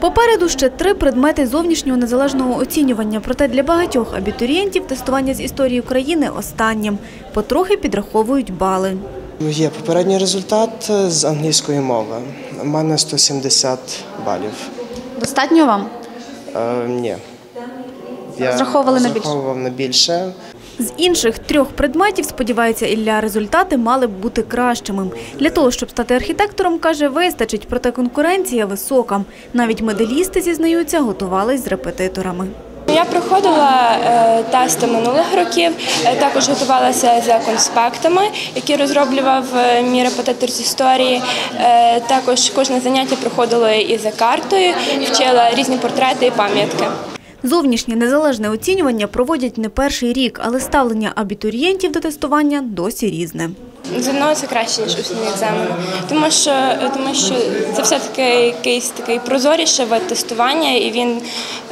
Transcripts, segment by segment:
Попереду ще три предмети зовнішнього незалежного оцінювання. Проте для багатьох абітурієнтів тестування з історії України останнім. Потрохи підраховують бали. Є попередній результат з англійської мови. У мене 170 балів. Достатньо вам? Е, ні. Я розраховував на більше. З інших трьох предметів, сподівається Ілля, результати мали б бути кращими. Для того, щоб стати архітектором, каже, вистачить, проте конкуренція висока. Навіть медалісти, зізнаються, готувались з репетиторами. Я проходила е, тести минулих років, е, також готувалася за конспектами, які розроблював е, мій репетитор з історії. Також кожне заняття проходило і за картою, вчила різні портрети і пам'ятки. Зовнішнє незалежне оцінювання проводять не перший рік, але ставлення абітурієнтів до тестування досі різне. ЗНО це краще ніж усні екзамени, тому що тому що це все таки якийсь такий прозоріше вид тестування, і він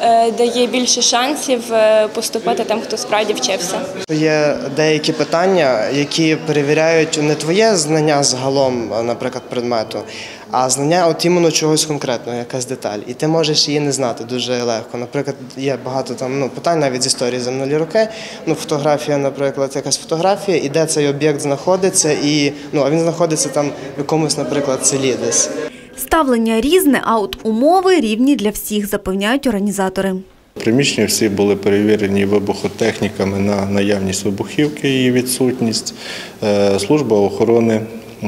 е, дає більше шансів е, поступити тим, хто справді вчився. Є деякі питання, які перевіряють не твоє знання загалом, наприклад, предмету, а знання от іменно чогось конкретного, якась деталь. І ти можеш її не знати дуже легко. Наприклад, є багато там ну, питань навіть з історії за минулі роки. Ну, фотографія, наприклад, якась фотографія, і де цей об'єкт знаходиться, і ну, а він знаходиться там в якомусь, наприклад, селі десь. Ставлення різне, а от умови рівні для всіх, запевняють організатори. Приміщення всі були перевірені вибухотехніками на наявність вибухівки, її відсутність. Е, Служба охорони е,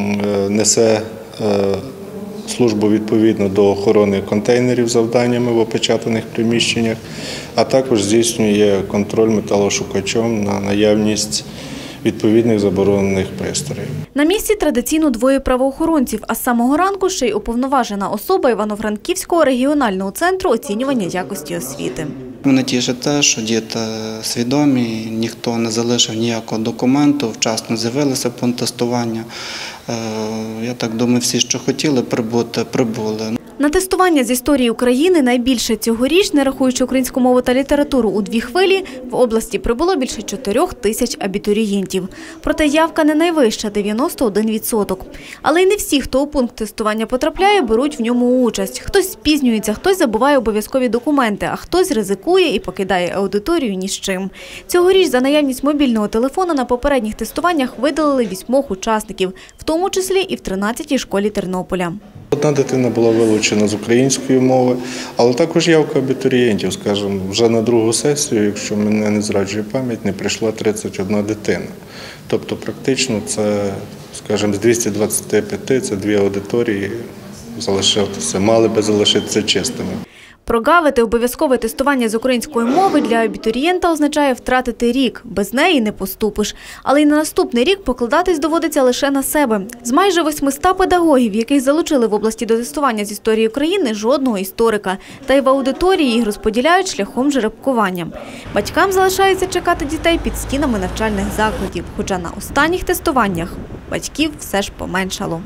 несе е, службу відповідно до охорони контейнерів з завданнями в опечатаних приміщеннях, а також здійснює контроль металошукачом на наявність відповідних заборонених пристроїв. На місці традиційно двоє правоохоронців, а з самого ранку ще й уповноважена особа Івано-Франківського регіонального центру оцінювання якості освіти. Мене тішить те, що діти свідомі, ніхто не залишив ніякого документу, вчасно з'явилися тестування. Е, Я так думаю, всі, що хотіли прибути, прибули. На тестування з історії України найбільше цьогоріч, не рахуючи українську мову та літературу у дві хвилі, в області прибуло більше 4 тисяч абітурієнтів. Проте явка не найвища – 91%. Але й не всі, хто у пункт тестування потрапляє, беруть в ньому участь. Хтось спізнюється, хтось забуває обов'язкові документи, а хтось ризикує і покидає аудиторію ні з чим. Цьогоріч за наявність мобільного телефона на попередніх тестуваннях видалили вісьмох учасників, в тому числі і в 13-й школі Тернополя. Одна дитина була вилучена з української мови, але також явка абітурієнтів, скажімо, вже на другу сесію, якщо мене не зраджує пам'ять, не прийшла 31 дитина. Тобто практично це, скажімо, з 225 це дві аудиторії залишилися, мали би залишитися чистими. Прогавити обов'язкове тестування з української мови для абітурієнта означає втратити рік. Без неї не поступиш. Але й на наступний рік покладатись доводиться лише на себе. З майже 800 педагогів, яких залучили в області до тестування з історії України, жодного історика. Та й в аудиторії їх розподіляють шляхом жеребкування. Батькам залишається чекати дітей під стінами навчальних закладів. Хоча на останніх тестуваннях батьків все ж поменшало.